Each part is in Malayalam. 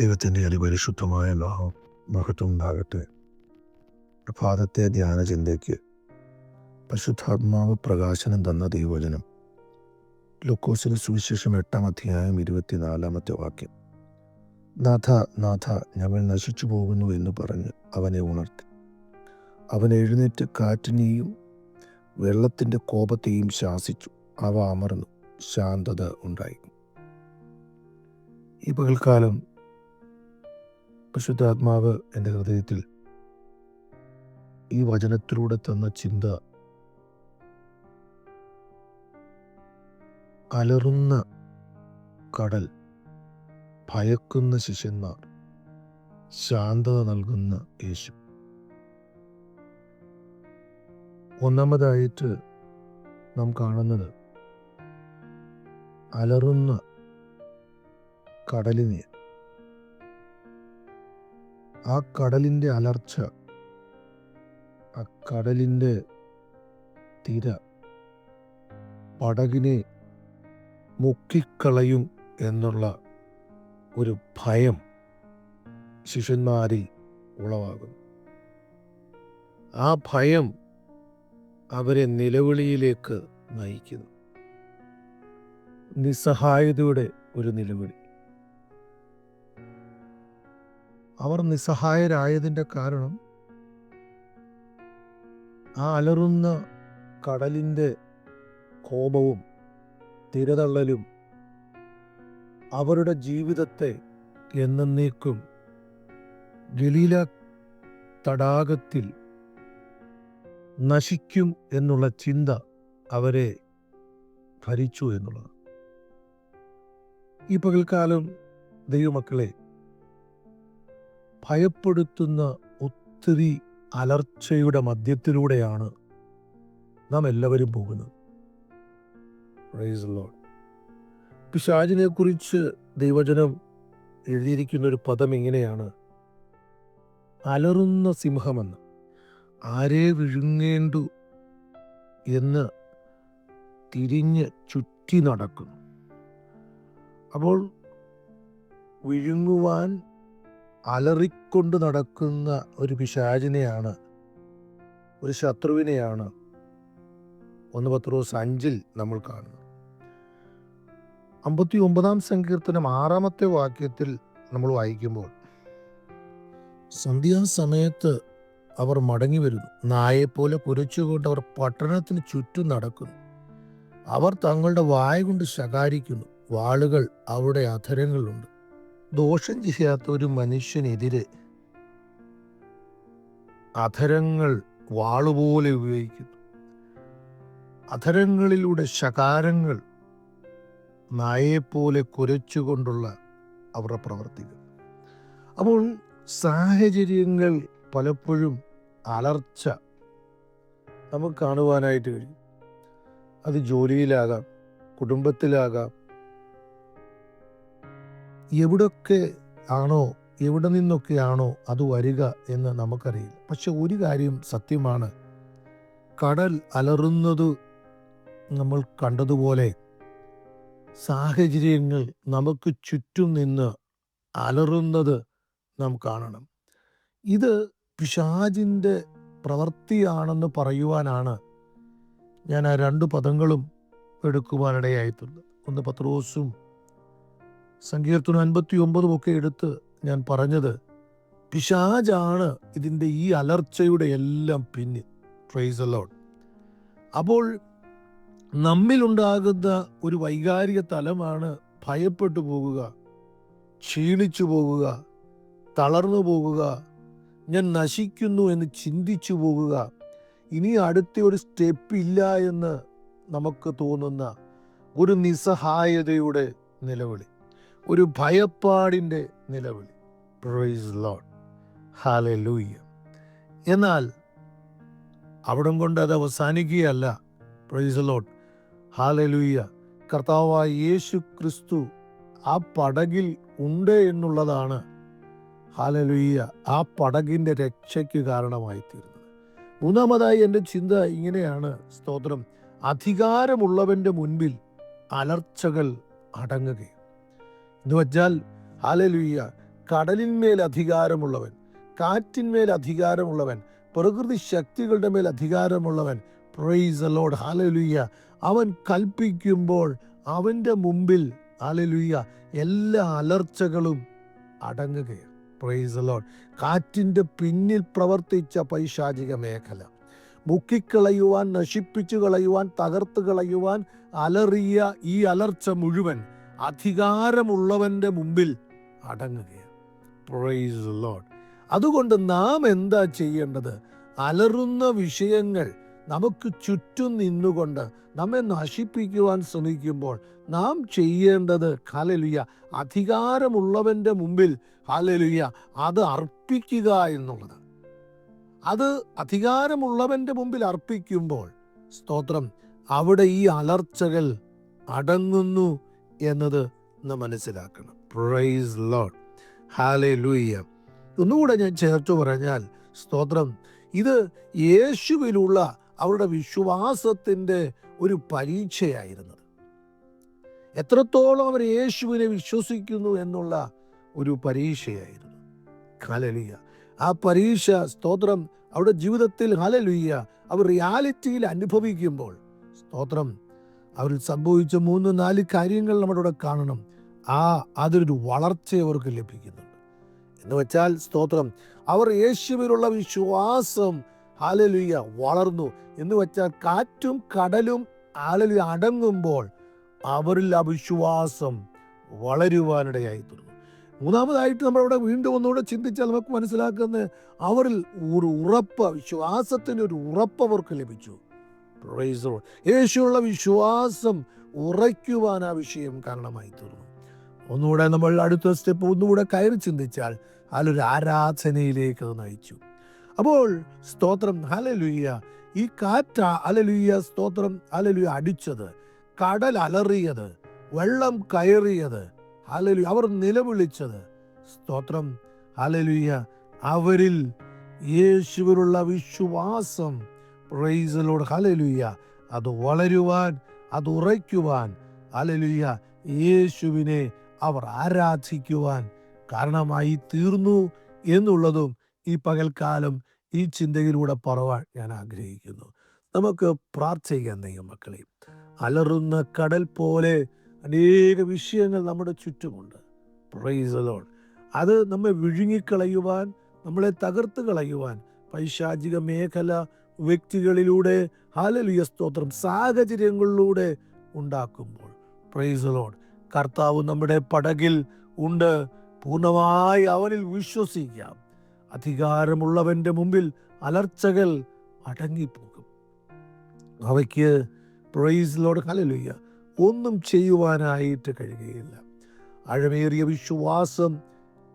ദൈവത്തിന്റെ അതിപരിശുദ്ധമായ ലോഹം മഹത്വം ഉണ്ടാകട്ടെ പ്രഭാതത്തെ ധ്യാന ചിന്തയ്ക്ക് പരിശുദ്ധാത്മാവ് പ്രകാശനം തന്ന ദൈവവചനം. ലുക്കോസിന് സുവിശേഷം എട്ടാം അധ്യായം ഇരുപത്തിനാലാമത്തെ വാക്യം. നാഥ നാഥ ഞങ്ങൾ നശിച്ചു പോകുന്നു എന്ന് പറഞ്ഞ് അവനെ ഉണർത്തി. അവൻ എഴുന്നേറ്റ് കാറ്റിനെയും വെള്ളത്തിന്റെ കോപത്തെയും ശാസിച്ചു. അവ അമർന്നു. ശാന്തത ഉണ്ടായി. ഈ പകൽക്കാലം പരിശുദ്ധാത്മാവ് എന്റെ ഹൃദയത്തിൽ ഈ വചനത്തിലൂടെ തന്ന ചിന്ത അലറുന്ന കടൽ ഭയക്കുന്ന ശിഷ്യന്മാർ ശാന്തത നൽകുന്ന യേശു. ഒന്നാമതായിട്ട് നാം കാണുന്നത് അലറുന്ന കടലിനെ ആ കടലിന്റെ അലർച്ച ആ കടലിന്റെ തിര പടകിനെ മുക്കിക്കളയും എന്നുള്ള ഒരു ഭയം ശിഷ്യന്മാരിൽ ഉളവാകുന്നു. ആ ഭയം അവരെ നിലവിളിയിലേക്ക് നയിക്കുന്നു. നിസ്സഹായതയുടെ ഒരു നിലവിളി. അവർ നിസ്സഹായരായതിന്റെ കാരണം ആ അലറുന്ന കടലിന്റെ കോപവും തിരതള്ളലും അവരുടെ ജീവിതത്തെ എന്നേക്കും ഗലീല തടാകത്തിൽ നശിക്കും എന്നുള്ള ചിന്ത അവരെ ഭരിച്ചു എന്നുള്ളത് ഈ പകൽക്കാലം ദൈവമക്കളെ ഭയപ്പെടുത്തുന്ന ഒത്തിരി അലർച്ചയുടെ മധ്യത്തിലൂടെയാണ് നാം എല്ലാവരും പോകുന്നത്. പിശാജിനെ കുറിച്ച് ദൈവജനം എഴുതിയിരിക്കുന്ന ഒരു പദം ഇങ്ങനെയാണ്. അലറുന്ന സിംഹമെന്ന്. ആരെ വിഴുങ്ങേണ്ടു എന്ന് തിരിഞ്ഞ് ചുറ്റി നടക്കുന്നു. അപ്പോൾ വിഴുങ്ങുവാൻ അലറിക്കൊണ്ട് നടക്കുന്ന ഒരു പിശാചിനെയാണ് ഒരു ശത്രുവിനെയാണ് ഒന്ന് പത്രോസ് അഞ്ചിൽ നമ്മൾ കാണുന്നത്. അമ്പത്തി ഒമ്പതാം സങ്കീർത്തനം ആറാമത്തെ വാക്യത്തിൽ നമ്മൾ വായിക്കുമ്പോൾ സന്ധ്യാസമയത്ത് അവർ മടങ്ങി വരുന്നു. നായെപ്പോലെ കുരച്ചുകൊണ്ട് അവർ പട്ടണത്തിന് ചുറ്റും നടക്കുന്നു. അവർ തങ്ങളുടെ വായ കൊണ്ട് ശകാരിക്കുന്നു. വാളുകൾ അവരുടെ അധരങ്ങളുണ്ട്. ദോഷം ചെയ്യാത്ത ഒരു മനുഷ്യനെതിരെ അധരങ്ങൾ വാളുപോലെ ഉപയോഗിക്കുന്നു. അധരങ്ങളിലൂടെ ശകാരങ്ങൾ നായെപ്പോലെ കുരച്ചുകൊണ്ടുള്ള അവരുടെ പ്രവർത്തികൾ. അപ്പോൾ സാഹചര്യങ്ങൾ പലപ്പോഴും അലർച്ച നമുക്ക് കാണുവാനായിട്ട് കഴിയും. അത് ജോലിയിലാകാം കുടുംബത്തിലാകാം എവിടൊക്കെ ആണോ എവിടെ നിന്നൊക്കെയാണോ അത് വരിക എന്ന് നമുക്കറിയില്ല. പക്ഷെ ഒരു കാര്യം സത്യമാണ്. കടൽ അലറുന്നത് നമ്മൾ കണ്ടതുപോലെ സാഹചര്യങ്ങൾ നമുക്ക് ചുറ്റും നിന്ന് അലറുന്നത് നാം കാണണം. ഇത് പിശാജിന്റെ പ്രവൃത്തിയാണെന്ന് പറയുവാനാണ് ഞാൻ ആ രണ്ട് പദങ്ങളും എടുക്കുവാനിടയായിട്ടുള്ളത്. ഒന്ന് പത്രോസും സങ്കീർത്തനം അൻപത്തി ഒമ്പതും ഒക്കെ എടുത്ത് ഞാൻ പറഞ്ഞത് പിശാജാണ് ഇതിന്റെ ഈ അലർച്ചയുടെ എല്ലാം പിന്നിൽ. പ്രൈസ് അലോട്ട് അപ്പോൾ നമ്മിലുണ്ടാകുന്ന ഒരു വൈകാരിക തലമാണ് ഭയപ്പെട്ടു പോകുക ക്ഷീണിച്ചു പോകുക തളർന്നു പോകുക ഞാൻ നശിക്കുന്നു എന്ന് ചിന്തിച്ചു പോകുക. ഇനി അടുത്ത ഒരു സ്റ്റെപ്പ് ഇല്ല എന്ന് നമുക്ക് തോന്നുന്ന ഒരു നിസ്സഹായതയുടെ നിലവിളി. ഒരു ഭയപ്പാടിന്റെ നിലവിളി. പ്രൈസ് ലോഡ് ഹാലെ ലൂയ്യ എന്നാൽ അവിടം കൊണ്ട് അത് അവസാനിക്കുകയല്ല. പ്രൈസ് ലോഡ് ഹാലെ ലൂയ്യ കർത്താവായ യേശു ക്രിസ്തു ആ പടകിൽ ഉണ്ട് എന്നുള്ളതാണ്. ഹാലലുയ്യ ആ പടകിന്റെ രക്ഷയ്ക്ക് കാരണമായി തീർന്നത് മൂന്നാമതായി എന്റെ ചിന്ത ഇങ്ങനെയാണ്. സ്തോത്രം. അധികാരമുള്ളവന്റെ മുൻപിൽ അലർച്ചകൾ അടങ്ങുകയും എന്ന് വെച്ചാൽ ഹാലലുയ്യ കടലിന്മേൽ അധികാരമുള്ളവൻ കാറ്റിന്മേൽ അധികാരമുള്ളവൻ പ്രകൃതി ശക്തികളുടെ മേൽ അധികാരമുള്ളവൻ പ്രൈസ് അലോഡ് ഹാലലുയ്യ അവൻ കൽപ്പിക്കുമ്പോൾ അവന്റെ മുമ്പിൽ ഹാലലുയ്യ എല്ലാ അലർച്ചകളും അടങ്ങുകയാണ്. പ്രൈസ് അലോഡ് കാറ്റിന്റെ പിന്നിൽ പ്രവർത്തിച്ച പൈശാചിക മേഖല. മുക്കിക്കളയുവാൻ നശിപ്പിച്ചു കളയുവാൻ തകർത്ത് കളയുവാൻ അലറിയ ഈ അലർച്ച മുഴുവൻ അധികാരമുള്ളവന്റെ മുമ്പിൽ അടങ്ങുകയാണ്. അതുകൊണ്ട് നാം എന്താ ചെയ്യേണ്ടത്? അലറുന്ന വിഷയങ്ങൾ നമുക്ക് ചുറ്റും നിന്നുകൊണ്ട് നമ്മെ നശിപ്പിക്കുവാൻ ശ്രമിക്കുമ്പോൾ നാം ചെയ്യേണ്ടത് ഹാലലുയ്യ അധികാരമുള്ളവന്റെ മുമ്പിൽ ഹാലലുയ്യ അത് അർപ്പിക്കുക എന്നുള്ളത്. അത് അധികാരമുള്ളവന്റെ മുമ്പിൽ അർപ്പിക്കുമ്പോൾ സ്തോത്രം അവിടെ ഈ അലർച്ചകൾ അടങ്ങുന്നു. എന്നത് നാം മനസ്സിലാക്കണം. പ്രൈസ് ലോഡ് ഹാലെ ലൂയ്യ ഒന്നുകൂടെ ഞാൻ ചേർത്ത് പറഞ്ഞാൽ സ്തോത്രം ഇത് യേശുവിലുള്ള അവരുടെ വിശ്വാസത്തിന്റെ ഒരു പരീക്ഷയായിരുന്നത്. എത്രത്തോളം അവർ യേശുവിനെ വിശ്വസിക്കുന്നു എന്നുള്ള ഒരു പരീക്ഷയായിരുന്നു. ഹലലിയ ആ പരീക്ഷ സ്തോത്രം അവരുടെ ജീവിതത്തിൽ ഹലലുയ്യ അവർ റിയാലിറ്റിയിൽ അനുഭവിക്കുമ്പോൾ സ്തോത്രം അവരിൽ സംഭവിച്ച മൂന്ന് നാല് കാര്യങ്ങൾ നമ്മുടെ ഇവിടെ കാണണം. ആ അതിലൊരു വളർച്ച അവർക്ക് ലഭിക്കുന്നുണ്ട്. എന്ന് വെച്ചാൽ സ്തോത്രം. അവർ യേശുവിലുള്ള വിശ്വാസം ഹാലലുയ്യ വളർന്നു. എന്ന് വെച്ചാൽ കാറ്റും കടലും ആലലു അടങ്ങുമ്പോൾ അവരിൽ ആ വിശ്വാസം വളരുവാനിടയായി തീർന്നു മൂന്നാമതായിട്ട് നമ്മളവിടെ വീണ്ടും ഒന്നുകൂടെ ചിന്തിച്ചാൽ നമുക്ക് മനസ്സിലാക്കുന്നത് അവരിൽ ഒരു ഉറപ്പ് വിശ്വാസത്തിന് ഒരു ഉറപ്പ് അവർക്ക് ലഭിച്ചു. യേശുള്ള വിശ്വാസം ഉറയ്ക്കുവാൻ ആ വിഷയം കാരണമായി തീർന്നു ഒന്നുകൂടെ നമ്മൾ അടുത്ത സ്റ്റെപ്പ് ഒന്നുകൂടെ കയറി ചിന്തിച്ചാൽ അതിലൊരു ആരാധനയിലേക്ക് അത് നയിച്ചു. അപ്പോൾ സ്തോത്രം ഹലലുയ്യ ഈ കാറ്റ അലലുയ്യ സ്തോത്രം അലലുയ്യ അടിച്ചത് കടൽ അലറിയത് വെള്ളം കയറിയത് അലലു അവർ നിലവിളിച്ചത്. സ്തോത്രം അലലുയ്യ അവരിൽ യേശുവിനുള്ള വിശ്വാസം പ്രൈസലോട് ഹലലുയ്യ അത് വളരുവാൻ അത് ഉറയ്ക്കുവാൻ ഹലലുയ്യ യേശുവിനെ അവർ ആരാധിക്കുവാൻ കാരണമായി തീർന്നു എന്നുള്ളതും ഈ പകൽക്കാലം ഈ ചിന്തയിലൂടെ പറവാൻ ഞാൻ ആഗ്രഹിക്കുന്നു. നമുക്ക് പ്രാർത്ഥിക്കാൻ മക്കളെ അലറുന്ന കടൽ പോലെ അനേക വിഷയങ്ങൾ നമ്മുടെ ചുറ്റുമുണ്ട്. പ്രൈസലോൺ അത് നമ്മെ വിഴുങ്ങിക്കളയുവാൻ നമ്മളെ തകർത്ത് കളയുവാൻ പൈശാചിക മേഖല വ്യക്തികളിലൂടെ ഹാലലിയ സ്തോത്രം സാഹചര്യങ്ങളിലൂടെ ഉണ്ടാക്കുമ്പോൾ. പ്രൈസ് ലോഡ് കർത്താവ് നമ്മുടെ പടകിൽ ഉണ്ട്. പൂർണമായി അവനിൽ വിശ്വസിക്കാം. അധികാരമുള്ളവന്റെ മുമ്പിൽ അലർച്ചകൾ അടങ്ങിപ്പോകും. അവയ്ക്ക് പ്രൈസിലോട് ഹലലുയ്യ ഒന്നും ചെയ്യുവാനായിട്ട് കഴിയുകയില്ല. അഴമേറിയ വിശ്വാസം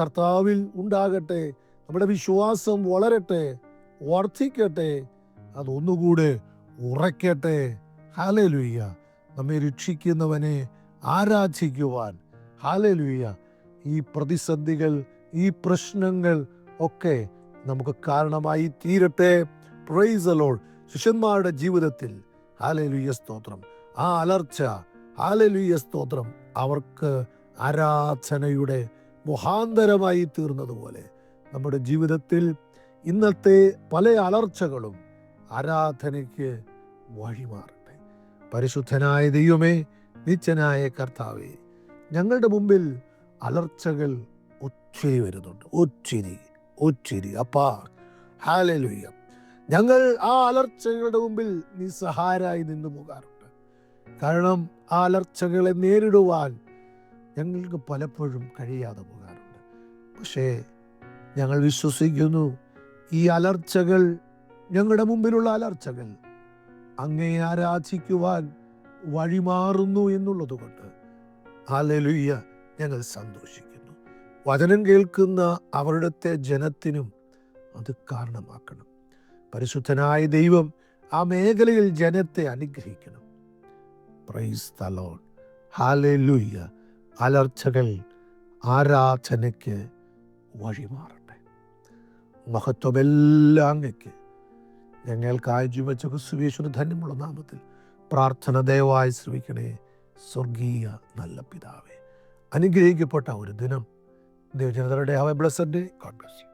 കർത്താവിൽ ഉണ്ടാകട്ടെ. നമ്മുടെ വിശ്വാസം വളരട്ടെ വർദ്ധിക്കട്ടെ. അതൊന്നുകൂടെ ഉറയ്ക്കട്ടെ. ഹാലലുയ്യ നമ്മെ രക്ഷിക്കുന്നവനെ ആരാധിക്കുവാൻ. ഹാലലുയ്യ ഈ പ്രതിസന്ധികൾ ഈ പ്രശ്നങ്ങൾ ഒക്കെ നമുക്ക് കാരണമായി തീരട്ടെ. പ്രൈസലോൾ ശിഷ്യന്മാരുടെ ജീവിതത്തിൽ ഹാലലുയ്യ സ്തോത്രം. ആ അലർച്ച ഹാലലുയ്യ സ്തോത്രം അവർക്ക് ആരാധനയുടെ മുഹാന്തരമായി തീർന്നതുപോലെ നമ്മുടെ ജീവിതത്തിൽ ഇന്നത്തെ പല അലർച്ചകളും ആരാധനയ്ക്ക് വഴിമാറട്ടെ. പരിശുദ്ധനായ ദൈവമേ നിത്യനായ കർത്താവേ ഞങ്ങളുടെ മുമ്പിൽ അലർച്ചകൾ ഒത്തിരി വരുന്നുണ്ട്. ഒത്തിരി ഒത്തിരി. അപ്പാ ഹാലലുയ്യ ഞങ്ങൾ ആ അലർച്ചകളുടെ മുമ്പിൽ നിസ്സഹാരായി നിന്നു പോകാറുണ്ട്. കാരണം ആ അലർച്ചകളെ നേരിടുവാൻ ഞങ്ങൾക്ക് പലപ്പോഴും കഴിയാതെ പോകാറുണ്ട്. പക്ഷേ ഞങ്ങൾ വിശ്വസിക്കുന്നു ഈ അലർച്ചകൾ ഞങ്ങളുടെ മുമ്പിലുള്ള അലർച്ചകൾ അങ്ങേ ആരാധിക്കുവാൻ വഴിമാറുന്നു എന്നുള്ളത് കൊണ്ട് ഹാലലുയ്യ ഞങ്ങൾ സന്തോഷിക്കുന്നു. വചനം കേൾക്കുന്ന അവരുടെ ജനത്തിനും അത് കാരണമാക്കണം. പരിശുദ്ധനായ ദൈവം ആ മേഖലയിൽ ജനത്തെ അനുഗ്രഹിക്കണം. പ്രൈസ് തലോൺ ഹാലലുയ്യ അലർച്ചകൾ ആരാധനയ്ക്ക് വഴിമാറട്ടെ. മഹത്വമെല്ലാം അങ്ങയ്ക്ക് ഞങ്ങൾ കാഴ്ചവെച്ച ക്രിസ്തുവേശ്വര ധന്യമുള്ള നാമത്തിൽ പ്രാർത്ഥന ദയവായി ശ്രമിക്കണേ സ്വർഗീയ നല്ല പിതാവേ. അനുഗ്രഹിക്കപ്പെട്ട ഒരു ദിനം ദൈവജനതയുടെ have a day God bless you